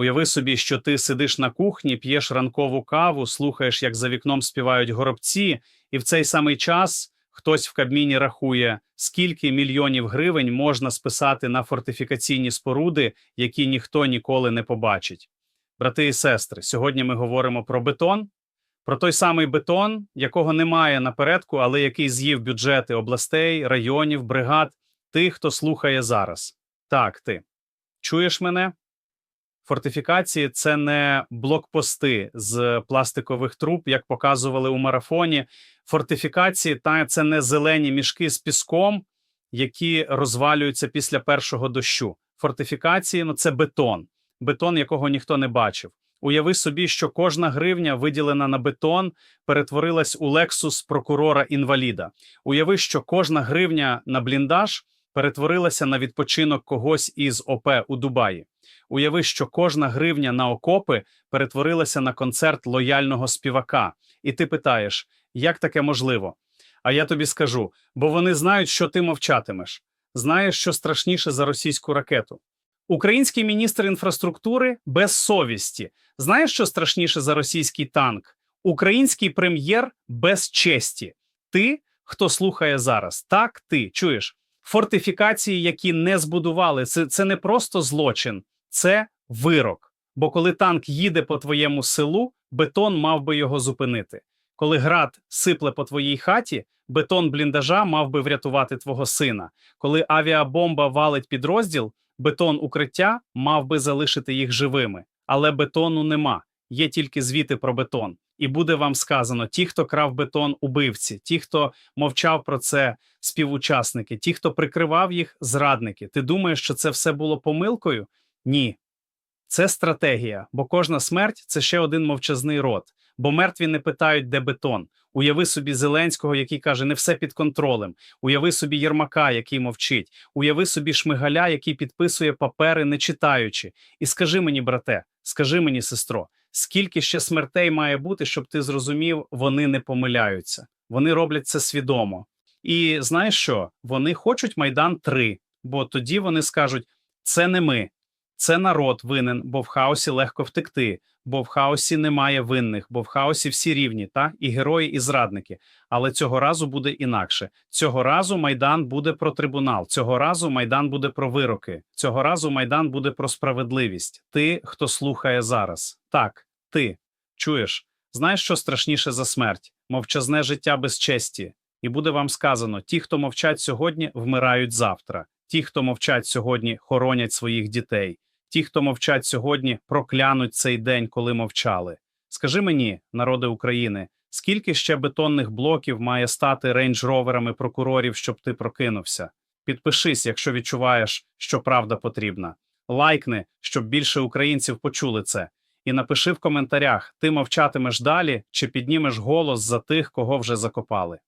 Уяви собі, що ти сидиш на кухні, п'єш ранкову каву, слухаєш, як за вікном співають горобці, і в цей самий час хтось в Кабміні рахує, скільки мільйонів гривень можна списати на фортифікаційні споруди, які ніхто ніколи не побачить. Брати і сестри, сьогодні ми говоримо про бетон, про той самий бетон, якого немає напередку, але який з'їв бюджети областей, районів, бригад, тих, хто слухає зараз. Так, ти чуєш мене? Фортифікації це не блокпости з пластикових труб, як показували у марафоні. Фортифікації та це не зелені мішки з піском, які розвалюються після першого дощу. Фортифікації ну це бетон, бетон, якого ніхто не бачив. Уяви собі, що кожна гривня, виділена на бетон, перетворилась у лексус прокурора інваліда. Уяви, що кожна гривня на бліндаж перетворилася на відпочинок когось із ОП у Дубаї. Уяви, що кожна гривня на окопи перетворилася на концерт лояльного співака. І ти питаєш, як таке можливо? А я тобі скажу, бо вони знають, що ти мовчатимеш. Знаєш, що страшніше за російську ракету. Український міністр інфраструктури без совісті. Знаєш, що страшніше за російський танк? Український прем'єр без честі. Ти, хто слухає зараз, так ти чуєш фортифікації, які не збудували. Це, це не просто злочин, це вирок. Бо коли танк їде по твоєму селу, бетон мав би його зупинити. Коли град сипле по твоїй хаті, бетон бліндажа мав би врятувати твого сина. Коли авіабомба валить підрозділ, бетон укриття мав би залишити їх живими. Але бетону нема. Є тільки звіти про бетон. І буде вам сказано: ті, хто крав бетон, убивці, ті, хто мовчав про це, співучасники, ті, хто прикривав їх, зрадники. Ти думаєш, що це все було помилкою? Ні. Це стратегія, бо кожна смерть це ще один мовчазний рот. Бо мертві не питають, де бетон. Уяви собі Зеленського, який каже, не все під контролем. Уяви собі Єрмака, який мовчить. Уяви собі Шмигаля, який підписує папери, не читаючи. І скажи мені, брате, скажи мені, сестро, скільки ще смертей має бути, щоб ти зрозумів, вони не помиляються. Вони роблять це свідомо. І знаєш що? Вони хочуть Майдан 3, бо тоді вони скажуть: це не ми, це народ винен, бо в хаосі легко втекти, бо в хаосі немає винних, бо в хаосі всі рівні, та і герої, і зрадники. Але цього разу буде інакше. Цього разу Майдан буде про трибунал. Цього разу Майдан буде про вироки. Цього разу Майдан буде про справедливість. Ти, хто слухає зараз, так, ти чуєш, знаєш, що страшніше за смерть? Мовчазне життя без честі. І буде вам сказано: ті, хто мовчать сьогодні, вмирають завтра. Ті, хто мовчать сьогодні, хоронять своїх дітей. Ті, хто мовчать сьогодні, проклянуть цей день, коли мовчали. Скажи мені, народи України, скільки ще бетонних блоків має стати рейндж-роверами прокурорів, щоб ти прокинувся? Підпишись, якщо відчуваєш, що правда потрібна. Лайкни, щоб більше українців почули це. І напиши в коментарях: ти мовчатимеш далі чи піднімеш голос за тих, кого вже закопали.